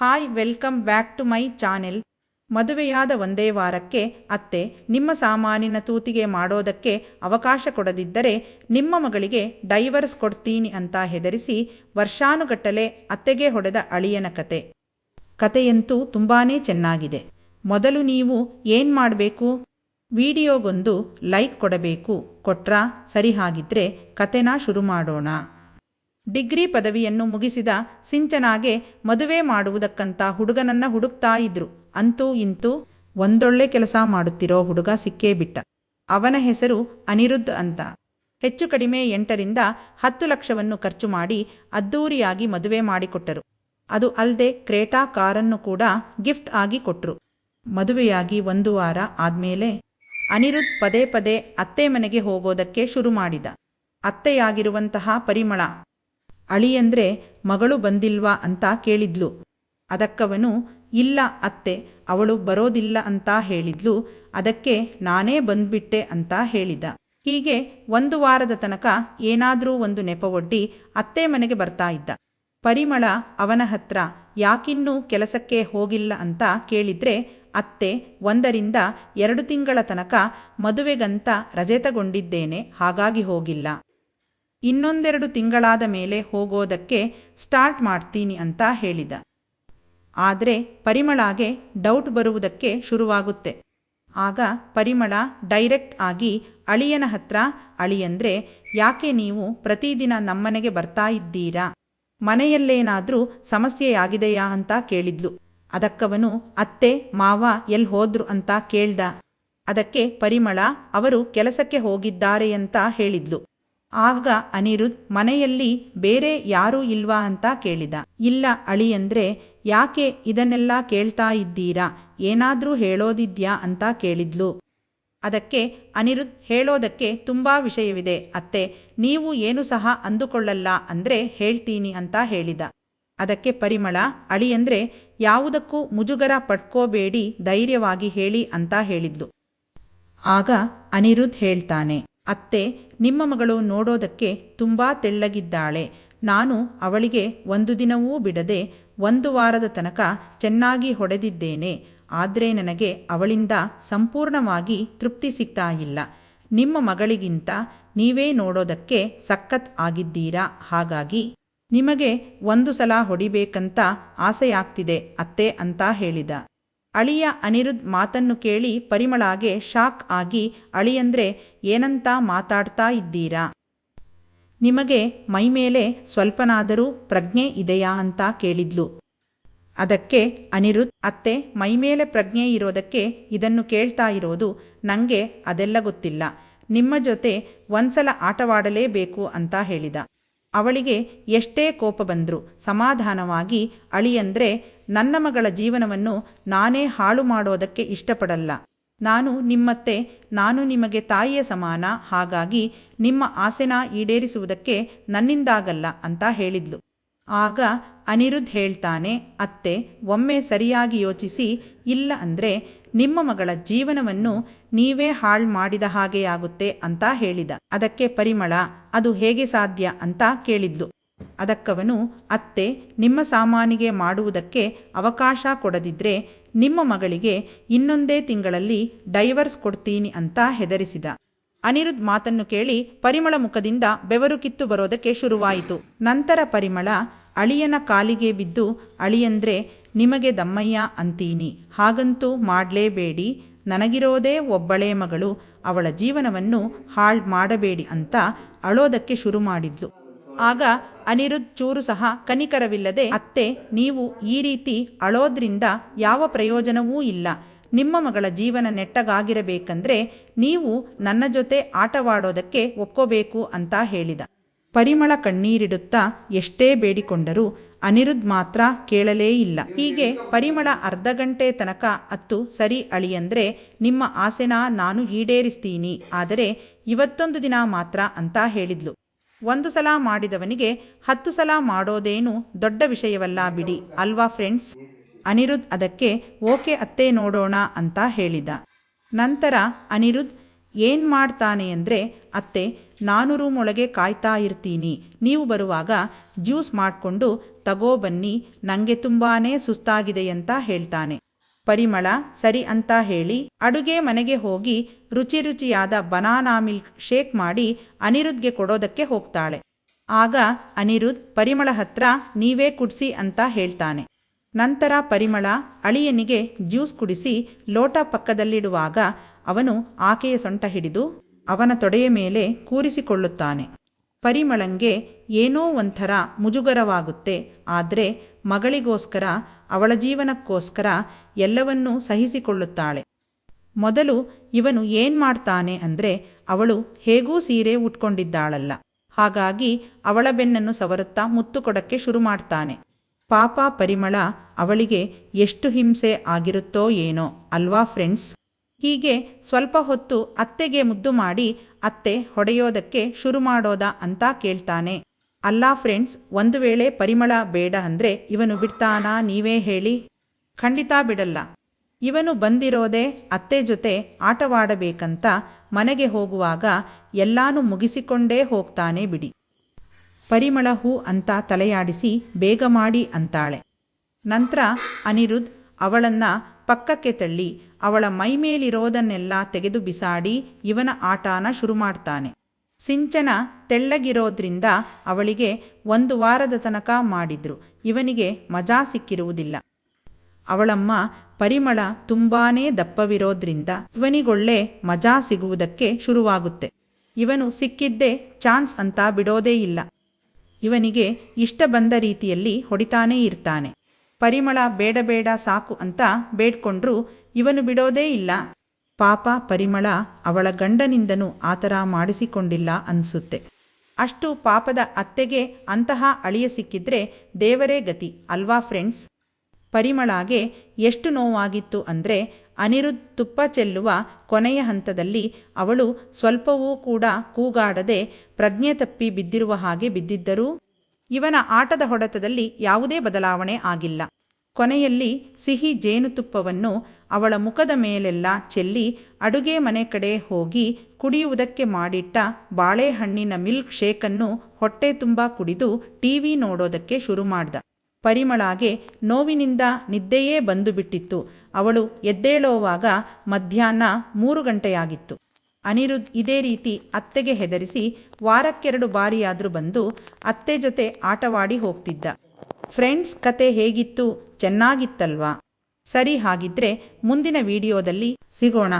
Hi, welcome back to my channel. ಮದುವೆಯಾದ ಒಂದೇ ವಾರಕ್ಕೆ ಅತ್ತೆ ನಿಮ್ಮ ಸಾಮಾನಿನ ತೂತಿಗೆ ಮಾಡೋದಕ್ಕೆ ಅವಕಾಶ ಕೊಡದಿದ್ದರೆ ನಿಮ್ಮ ಮಗಳಿಗೆ ಡೈವರ್ಸ್ ಕೊಡ್ತೀನಿ ಅಂತ ಹೆದರಿಸಿ ವರ್ಷಾನುಗಟ್ಟಲೆ ಅತ್ತೆಗೆ ಹೊಡೆದ ಅಳಿಯನ ಕತೆ. ಕತೆಯಂತೂ ತುಂಬಾನೇ ಚೆನ್ನಾಗಿದೆ. ಮೊದಲು ನೀವು ಏನ್ ಮಾಡಬೇಕು? ವಿಡಿಯೋಗೊಂದು ಲೈಕ್ ಕೊಡಬೇಕು. ಕೊಟ್ರಾ? ಸರಿ ಹಾಗಿದ್ರೆ ಕತೆನ ಶುರು ಮಾಡೋಣ. ಡಿಗ್ರಿ ಪದವಿಯನ್ನು ಮುಗಿಸಿದ ಸಿಂಚನಾಗೆ ಮದುವೆ ಮಾಡುವುದಕ್ಕಂತ ಹುಡುಗನನ್ನ ಹುಡುಕ್ತಾ ಇದ್ರು. ಅಂತೂ ಇಂತೂ ಒಂದೊಳ್ಳೆ ಕೆಲಸ ಮಾಡುತ್ತಿರೋ ಹುಡುಗ ಸಿಕ್ಕೇ ಬಿಟ್ಟ. ಅವನ ಹೆಸರು ಅನಿರುದ್ಧ್ ಅಂತ. ಹೆಚ್ಚು ಕಡಿಮೆ ಎಂಟರಿಂದ ಹತ್ತು ಲಕ್ಷವನ್ನು ಖರ್ಚು ಮಾಡಿ ಅದ್ದೂರಿಯಾಗಿ ಮದುವೆ ಮಾಡಿಕೊಟ್ಟರು. ಅದು ಅಲ್ಲದೆ ಕ್ರೇಟಾ ಕಾರನ್ನು ಕೂಡ ಗಿಫ್ಟ್ ಆಗಿ ಕೊಟ್ಟರು ಮದುವೆಯಾಗಿ ಒಂದು ವಾರ ಆದ್ಮೇಲೆ ಅನಿರುದ್ಧ್ ಪದೇ ಪದೇ ಅತ್ತೆ ಮನೆಗೆ ಹೋಗೋದಕ್ಕೆ ಶುರು ಮಾಡಿದ. ಅತ್ತೆಯಾಗಿರುವಂತಹ ಪರಿಮಳ ಅಳಿಯಂದ್ರೆ ಮಗಳು ಬಂದಿಲ್ವಾ ಅಂತ ಕೇಳಿದ್ಲು. ಅದಕ್ಕವನು, ಇಲ್ಲ ಅತ್ತೆ, ಅವಳು ಬರೋದಿಲ್ಲ ಅಂತ ಹೇಳಿದ್ಲು. ಅದಕ್ಕೆ ನಾನೇ ಬಂದ್ಬಿಟ್ಟೆ ಅಂತ ಹೇಳಿದ. ಹೀಗೆ ಒಂದು ವಾರದ ತನಕ ಏನಾದರೂ ಒಂದು ನೆಪವೊಡ್ಡಿ ಅತ್ತೆ ಮನೆಗೆ ಬರ್ತಾ ಇದ್ದ. ಪರಿಮಳ ಅವನ ಹತ್ರ, ಯಾಕಿನ್ನೂ ಕೆಲಸಕ್ಕೆ ಹೋಗಿಲ್ಲ ಅಂತ ಕೇಳಿದ್ರೆ, ಅತ್ತೆ, ಒಂದರಿಂದ ಎರಡು ತಿಂಗಳ ತನಕ ಮದುವೆಗಂತ ರಜೆ ತಗೊಂಡಿದ್ದೇನೆ, ಹಾಗಾಗಿ ಹೋಗಿಲ್ಲ. ಇನ್ನೊಂದೆರಡು ತಿಂಗಳಾದ ಮೇಲೆ ಹೋಗೋದಕ್ಕೆ ಸ್ಟಾರ್ಟ್ ಮಾಡ್ತೀನಿ ಅಂತ ಹೇಳಿದ. ಆದರೆ ಪರಿಮಳಾಗೆ ಡೌಟ್ ಬರುವುದಕ್ಕೆ ಶುರುವಾಗುತ್ತೆ. ಆಗ ಪರಿಮಳ ಡೈರೆಕ್ಟ್ ಆಗಿ ಅಳಿಯನ ಹತ್ರ ಅಳಿಯಂದ್ರೆ, ಯಾಕೆ ನೀವು ಪ್ರತಿದಿನ ನಮ್ಮನೆಗೆ ಬರ್ತಾ ಇದ್ದೀರಾ? ಮನೆಯಲ್ಲೇನಾದ್ರೂ ಸಮಸ್ಯೆಯಾಗಿದೆಯಾ? ಅಂತ ಕೇಳಿದ್ಲು. ಅದಕ್ಕವನು, ಅತ್ತೆ, ಮಾವ ಎಲ್ ಹೋದ್ರು? ಅಂತ ಕೇಳ್ದ. ಅದಕ್ಕೆ ಪರಿಮಳ, ಅವರು ಕೆಲಸಕ್ಕೆ ಹೋಗಿದ್ದಾರೆ ಅಂತ ಹೇಳಿದ್ಲು. ಆಗ ಅನಿರುದ್ಧ್ ಮನೆಯಲ್ಲಿ ಬೇರೆ ಯಾರೂ ಇಲ್ವಾ ಅಂತ ಕೇಳಿದ. ಇಲ್ಲ ಅಳಿಯಂದ್ರೆ ಯಾಕೆ ಇದನ್ನೆಲ್ಲ ಕೇಳ್ತಾ ಇದ್ದೀರಾ? ಏನಾದ್ರೂ ಹೇಳೋದಿದ್ಯಾ ಅಂತ ಕೇಳಿದ್ಲು. ಅದಕ್ಕೆ ಅನಿರುದ್ಧ್ ಹೇಳೋದಕ್ಕೆ ತುಂಬಾ ವಿಷಯವಿದೆ. ಅತ್ತೆ, ನೀವು ಏನು ಸಹ ಅಂದುಕೊಳ್ಳಲ್ಲ ಅಂದ್ರೆ ಹೇಳ್ತೀನಿ ಅಂತ ಹೇಳಿದ. ಅದಕ್ಕೆ ಪರಿಮಳ ಅಳಿಯಂದ್ರೆ ಯಾವುದಕ್ಕೂ ಮುಜುಗರ ಪಟ್ಕೋಬೇಡಿ ಧೈರ್ಯವಾಗಿ ಹೇಳಿ ಅಂತ ಹೇಳಿದ್ಲು. ಆಗ ಅನಿರುದ್ಧ್ ಹೇಳ್ತಾನೆ ಅತ್ತೆ, ನಿಮ್ಮ ಮಗಳು ನೋಡೋದಕ್ಕೆ ತುಂಬ ತೆಳ್ಳಗಿದ್ದಾಳೆ. ನಾನು ಅವಳಿಗೆ ಒಂದು ದಿನವೂ ಬಿಡದೆ ಒಂದು ವಾರದ ತನಕ ಚೆನ್ನಾಗಿ ಹೊಡೆದಿದ್ದೇನೆ. ಆದರೆ ನನಗೆ ಅವಳಿಂದ ಸಂಪೂರ್ಣವಾಗಿ ತೃಪ್ತಿ ಸಿಗ್ತಾ ಇಲ್ಲ. ನಿಮ್ಮ ಮಗಳಿಗಿಂತ ನೀವೇ ನೋಡೋದಕ್ಕೆ ಸಖತ್ ಆಗಿದ್ದೀರಾ? ಹಾಗಾಗಿ ನಿಮಗೆ ಒಂದು ಸಲ ಹೊಡಿಬೇಕಂತ ಆಸೆಯಾಗ್ತಿದೆ, ಅತ್ತೆ ಅಂತ ಹೇಳಿದ. ಅಳಿಯ ಅನಿರುದ್ ಮಾತನ್ನು ಕೇಳಿ ಪರಿಮಳಾಗೆ ಶಾಕ್ ಆಗಿ, ಅಳಿಯಂದ್ರೆ ಏನಂತ ಮಾತಾಡ್ತಾ ಇದ್ದೀರಾ? ನಿಮಗೆ ಮೈಮೇಲೆ ಸ್ವಲ್ಪನಾದರೂ ಪ್ರಜ್ಞೆ ಇದೆಯಾ? ಅಂತ ಕೇಳಿದ್ಲು. ಅದಕ್ಕೆ ಅನಿರುದ್ ಅತ್ತೆ, ಮೈಮೇಲೆ ಪ್ರಜ್ಞೆ ಇರೋದಕ್ಕೆ ಇದನ್ನು ಕೇಳ್ತಾ ಇರೋದು ನನಗೆ ಅದೆಲ್ಲ ಗೊತ್ತಿಲ್ಲ. ನಿಮ್ಮ ಜೊತೆ ಒಂದ್ಸಲ ಆಟವಾಡಲೇಬೇಕು ಅಂತ ಹೇಳಿದ. ಅವಳಿಗೆ ಎಷ್ಟೇ ಕೋಪ ಬಂದ್ರು ಸಮಾಧಾನವಾಗಿ, ಅಳಿಯಂದ್ರೆ ನನ್ನ ಮಗಳ ಜೀವನವನ್ನು ನಾನೇ ಹಾಳು ಮಾಡೋದಕ್ಕೆ ಇಷ್ಟಪಡಲ್ಲ. ನಾನು ನಿಮ್ಮತ್ತೆ, ನಾನು ನಿಮಗೆ ತಾಯಿಯ ಸಮಾನ, ಹಾಗಾಗಿ ನಿಮ್ಮ ಆಸೆನ ಈಡೇರಿಸುವುದಕ್ಕೆ ನನ್ನಿಂದಾಗಲ್ಲ ಅಂತ ಹೇಳಿದ್ಲು. ಆಗ ಅನಿರುದ್ಧ್ ಹೇಳ್ತಾನೆ, ಅತ್ತೆ, ಒಮ್ಮೆ ಸರಿಯಾಗಿ ಯೋಚಿಸಿ, ಇಲ್ಲ ಅಂದ್ರೆ ನಿಮ್ಮ ಮಗಳ ಜೀವನವನ್ನು ನೀವೇ ಹಾಳ್ ಮಾಡಿದ ಹಾಗೆಯಾಗುತ್ತೆ ಅಂತ ಹೇಳಿದ. ಅದಕ್ಕೆ ಪರಿಮಳ, ಅದು ಹೇಗೆ ಸಾಧ್ಯ? ಅಂತ ಕೇಳಿದ್ಲು. ಅದಕ್ಕವನು, ಅತ್ತೆ, ನಿಮ್ಮ ಸಾಮಾನಿಗೆ ಮಾಡುವುದಕ್ಕೆ ಅವಕಾಶ ಕೊಡದಿದ್ರೆ ನಿಮ್ಮ ಮಗಳಿಗೆ ಇನ್ನೊಂದೇ ತಿಂಗಳಲ್ಲಿ ಡೈವರ್ಸ್ ಕೊಡ್ತೀನಿ ಅಂತ ಹೆದರಿಸಿದ. ಅನಿರುದ್ ಮಾತನ್ನು ಕೇಳಿ ಪರಿಮಳ ಮುಖದಿಂದ ಬೆವರು ಕಿತ್ತು ಬರೋದಕ್ಕೆ ಶುರುವಾಯಿತು. ನಂತರ ಪರಿಮಳ, ಅಳಿಯನ ಕಾಲಿಗೆ ಬಿದ್ದು ಅಳಿಯಂದ್ರೆ ನಿಮಗೆ ದಮ್ಮಯ್ಯ ಅಂತೀನಿ. ಹಾಗಂತೂ ಮಾಡಲೇಬೇಡಿ. ನನಗಿರೋದೇ ಒಬ್ಬಳೇ ಮಗಳು. ಅವಳ ಜೀವನವನ್ನು ಹಾಳ್ ಮಾಡಬೇಡಿ ಅಂತ ಅಳೋದಕ್ಕೆ ಶುರು ಮಾಡಿದ್ಲು. ಆಗ ಅನಿರುದ್ ಚೂರು ಸಹ ಕನಿಕರವಿಲ್ಲದೆ, ಅತ್ತೆ, ನೀವು ಈ ರೀತಿ ಅಳೋದ್ರಿಂದ ಯಾವ ಪ್ರಯೋಜನವೂ ಇಲ್ಲ. ನಿಮ್ಮ ಮಗಳ ಜೀವನ ನೆಟ್ಟಗಾಗಿರಬೇಕಂದ್ರೆ ನೀವು ನನ್ನ ಜೊತೆ ಆಟವಾಡೋದಕ್ಕೆ ಒಪ್ಕೋಬೇಕು ಅಂತ ಹೇಳಿದ. ಪರಿಮಳ ಕಣ್ಣೀರಿಡುತ್ತಾ ಎಷ್ಟೇ ಬೇಡಿಕೊಂಡರೂ ಅನಿರುದ್ಧ್ ಮಾತ್ರ ಕೇಳಲೇ ಇಲ್ಲ. ಹೀಗೆ ಪರಿಮಳ ಅರ್ಧ ಗಂಟೆ ತನಕ ಅತ್ತು ಸರಿ ಅಳಿಯಂದ್ರೆ, ನಿಮ್ಮ ಆಸೆನಾ ನಾನು ಈಡೇರಿಸ್ತೀನಿ, ಆದರೆ ಇವತ್ತೊಂದು ದಿನ ಮಾತ್ರ ಅಂತ ಹೇಳಿದ್ಲು. ಒಂದು ಸಲ ಮಾಡಿದವನಿಗೆ ಹತ್ತು ಸಲ ಮಾಡೋದೇನು ದೊಡ್ಡ ವಿಷಯವಲ್ಲ ಬಿಡಿ. ಅಲ್ವಾ ಫ್ರೆಂಡ್ಸ್? ಅನಿರುದ್ ಅದಕ್ಕೆ ಓಕೆ ಅತ್ತೆ ನೋಡೋಣ ಅಂತ ಹೇಳಿದ. ನಂತರ ಅನಿರುದ್ ಏನ್ ಮಾಡ್ತಾನೆ ಅಂದ್ರೆ, ಅತ್ತೆ, ನಾನು ರೂಮ್ ಒಳಗೆ ಕಾಯ್ತಾ ಇರ್ತೀನಿ. ನೀವು ಬರುವಾಗ ಜ್ಯೂಸ್ ಮಾಡಿಕೊಂಡು ತಗೋ ಬನ್ನಿ ನನಗೆ ತುಂಬಾನೇ ಸುಸ್ತಾಗಿದೆ ಅಂತ ಹೇಳ್ತಾನೆ. ಪರಿಮಳ ಸರಿ ಅಂತ ಹೇಳಿ ಅಡುಗೆ ಮನೆಗೆ ಹೋಗಿ ರುಚಿ ರುಚಿಯಾದ ಬನಾನಾ ಮಿಲ್ಕ್ ಶೇಕ್ ಮಾಡಿ ಅನಿರುದ್ಗೆ ಕೊಡೋದಕ್ಕೆ ಹೋಗ್ತಾಳೆ. ಆಗ ಅನಿರುದ್ ಪರಿಮಳ ಹತ್ರ ನೀವೇ ಕುಡಿಸಿ ಅಂತ ಹೇಳ್ತಾನೆ. ನಂತರ ಪರಿಮಳ ಅಳಿಯನಿಗೆ ಜ್ಯೂಸ್ ಕುಡಿಸಿ ಲೋಟ ಪಕ್ಕದಲ್ಲಿಡುವಾಗ ಅವನು ಆಕೆಯ ಸೊಂಟ ಹಿಡಿದು ಅವನ ತೊಡೆಯ ಮೇಲೆ ಕೂರಿಸಿಕೊಳ್ಳುತ್ತಾನೆ. ಪರಿಮಳಂಗೆ ಏನೋ ಒಂಥರ ಮುಜುಗರವಾಗುತ್ತೆ, ಆದರೆ ಮಗಳಿಗೋಸ್ಕರ ಅವಳ ಜೀವನಕ್ಕೋಸ್ಕರ ಎಲ್ಲವನ್ನೂ ಸಹಿಸಿಕೊಳ್ಳುತ್ತಾಳೆ. ಮೊದಲು ಇವನು ಏನ್ ಮಾಡ್ತಾನೆ ಅಂದ್ರೆ ಅವಳು ಹೇಗೂ ಸೀರೆ ಉಟ್ಕೊಂಡಿದ್ದಾಳಲ್ಲ. ಹಾಗಾಗಿ ಅವಳ ಬೆನ್ನನ್ನು ಸವರುತ್ತಾ ಮುತ್ತು ಕೊಡಕ್ಕೆ ಶುರು ಮಾಡ್ತಾನೆ. ಪಾಪ ಪರಿಮಳ ಅವಳಿಗೆ ಎಷ್ಟು ಹಿಂಸೆ ಆಗಿರುತ್ತೋ ಏನೋ ಅಲ್ವಾ ಫ್ರೆಂಡ್ಸ್? ಹೀಗೆ ಸ್ವಲ್ಪ ಹೊತ್ತು ಅತ್ತೆಗೆ ಮುದ್ದು ಮಾಡಿ ಅತ್ತೆ ಹೊಡೆಯೋದಕ್ಕೆ ಶುರು ಮಾಡೋದಾ ಅಂತ ಕೇಳ್ತಾನೆ. ಅಲ್ಲ ಫ್ರೆಂಡ್ಸ್, ಒಂದು ವೇಳೆ ಪರಿಮಳ ಬೇಡ ಅಂದ್ರೆ ಇವನು ಬಿಡ್ತಾನಾ ನೀವೇ ಹೇಳಿ. ಖಂಡಿತ ಬಿಡಲ್ಲ. ಇವನು ಬಂದಿರೋದೇ ಅತ್ತೆ ಜೊತೆ ಆಟವಾಡಬೇಕಂತ ಮನೆಗೆ ಹೋಗುವಾಗ ಎಲ್ಲಾನು ಮುಗಿಸಿಕೊಂಡೇ ಹೋಗ್ತಾನೆ ಬಿಡಿ. ಪರಿಮಳ ಹೂ ಅಂತ ತಲೆಯಾಡಿಸಿ ಬೇಗ ಮಾಡಿ ಅಂತಾಳೆ. ನಂತರ ಅನಿರುದ್ಧ್ ಅವಳನ್ನ ಪಕ್ಕಕ್ಕೆ ತಳ್ಳಿ ಅವಳ ಮೈಮೇಲಿರೋದನ್ನೆಲ್ಲ ತೆಗೆದು ಬಿಸಾಡಿ ಇವನ ಆಟಾನ ಶುರು ಮಾಡ್ತಾನೆ. ಸಿಂಚನ ತೆಳ್ಳಗಿರೋದ್ರಿಂದ ಅವಳಿಗೆ ಒಂದು ವಾರದ ತನಕ ಮಾಡಿದ್ರು. ಇವನಿಗೆ ಮಜಾ ಸಿಕ್ಕಿರುವುದಿಲ್ಲ. ಅವಳಮ್ಮ ಪರಿಮಳ ತುಂಬಾನೇ ದಪ್ಪವಿರೋದ್ರಿಂದ ಇವನಿಗೊಳ್ಳೆ ಮಜಾ ಸಿಗುವುದಕ್ಕೆ ಶುರುವಾಗುತ್ತೆ. ಇವನು ಸಿಕ್ಕಿದ್ದೇ ಚಾನ್ಸ್ ಅಂತ ಬಿಡೋದೇ ಇಲ್ಲ. ಇವನಿಗೆ ಇಷ್ಟ ಬಂದ ರೀತಿಯಲ್ಲಿ ಹೊಡಿತಾನೇ ಇರ್ತಾನೆ. ಪರಿಮಳ ಬೇಡ ಬೇಡ ಸಾಕು ಅಂತ ಬೇಡ್ಕೊಂಡ್ರೂ ಇವನು ಬಿಡೋದೇ ಇಲ್ಲ. ಪಾಪ ಪರಿಮಳ ಅವಳ ಗಂಡನಿಂದನೂ ಆತರ ಮಾಡಿಸಿಕೊಂಡಿಲ್ಲ ಅನ್ಸುತ್ತೆ. ಅಷ್ಟು ಪಾಪದ ಅತ್ತೆಗೆ ಅಂತಹ ಅಳಿಯ ಸಿಕ್ಕಿದ್ರೆ ದೇವರೇ ಗತಿ, ಅಲ್ವಾ ಫ್ರೆಂಡ್ಸ್? ಪರಿಮಳಾಗೆ ಎಷ್ಟು ನೋವಾಗಿತ್ತು ಅಂದ್ರೆ ಅನಿರುದ್ಧ ತುಪ್ಪ ಚೆಲ್ಲುವ ಕೊನೆಯ ಹಂತದಲ್ಲಿ ಅವಳು ಸ್ವಲ್ಪವೂ ಕೂಡ ಕೂಗಾಡದೆ ಪ್ರಜ್ಞೆ ತಪ್ಪಿ ಬಿದ್ದಿರುವ ಹಾಗೆ ಬಿದ್ದಿದ್ದರೂ ಇವನ ಆಟದ ಹೊಡೆತದಲ್ಲಿ ಯಾವುದೇ ಬದಲಾವಣೆ ಆಗಿಲ್ಲ. ಕೊನೆಯಲ್ಲಿ ಸಿಹಿ ಜೇನುತುಪ್ಪವನ್ನು ಅವಳ ಮುಖದ ಮೇಲೆಲ್ಲ ಚೆಲ್ಲಿ ಅಡುಗೆ ಮನೆ ಕಡೆ ಹೋಗಿ ಕುಡಿಯುವುದಕ್ಕೆ ಮಾಡಿಟ್ಟ ಬಾಳೆಹಣ್ಣಿನ ಮಿಲ್ಕ್ ಶೇಕನ್ನು ಹೊಟ್ಟೆ ತುಂಬ ಕುಡಿದು ಟಿವಿ ನೋಡೋದಕ್ಕೆ ಶುರು ಮಾಡ್ದ. ಪರಿಮಳಾಗೆ ನೋವಿನಿಂದ ನಿದ್ದೆಯೇ ಬಂದು ಬಿಟ್ಟಿತ್ತು ಅವಳು ಎದ್ದೇಳೋವಾಗ ಮಧ್ಯಾಹ್ನ ಮೂರು ಗಂಟೆಯಾಗಿತ್ತು. ಅನಿರುದ್ ಇದೇ ರೀತಿ ಅತ್ತೆಗೆ ಹೆದರಿಸಿ ವಾರಕ್ಕೆರಡು ಬಾರಿಯಾದರೂ ಬಂದು ಅತ್ತೆ ಜೊತೆ ಆಟವಾಡಿ ಹೋಗ್ತಿದ್ದ. ಫ್ರೆಂಡ್ಸ್ ಕತೆ ಹೇಗಿತ್ತು? ಚೆನ್ನಾಗಿತ್ತಲ್ವಾ? ಸರಿ ಹಾಗಿದ್ರೆ ಮುಂದಿನ ವಿಡಿಯೋದಲ್ಲಿ ಸಿಗೋಣ.